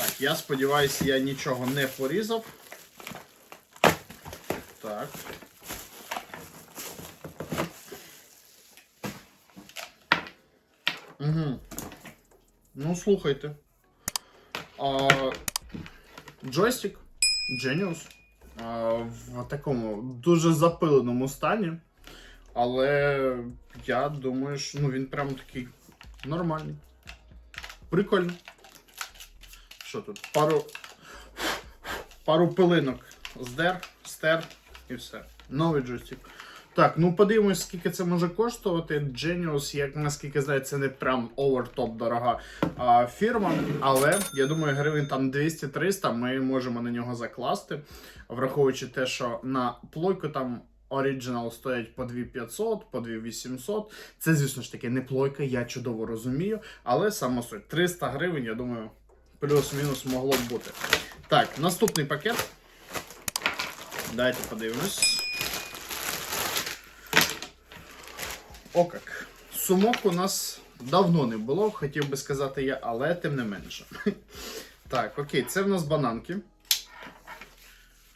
Так, я сподіваюся, я нічого не порізав. Так. Угу. Ну, слухайте. А, джойстик Genius а, в такому дуже запиленому стані. Але я думаю, що ну, він прям такий нормальний. Прикольно. Що тут? Пару. Пару пилинок. Здер, стер і все. Новий джойстик. Так, ну подивимось, скільки це може коштувати. Genius, як наскільки знаю, це не прям овертоп дорога а, фірма. Але я думаю, гривень там 200-300 ми можемо на нього закласти, враховуючи те, що на плойку там. Original стоять по 2500, по 2800. Це, звісно ж таки, не плойка, я чудово розумію. Але само суть 300 гривень, я думаю, плюс-мінус могло б бути. Так, наступний пакет. Давайте подивимось. О як. Сумок у нас давно не було, хотів би сказати я, але тим не менше. Так, окей, це в нас бананки.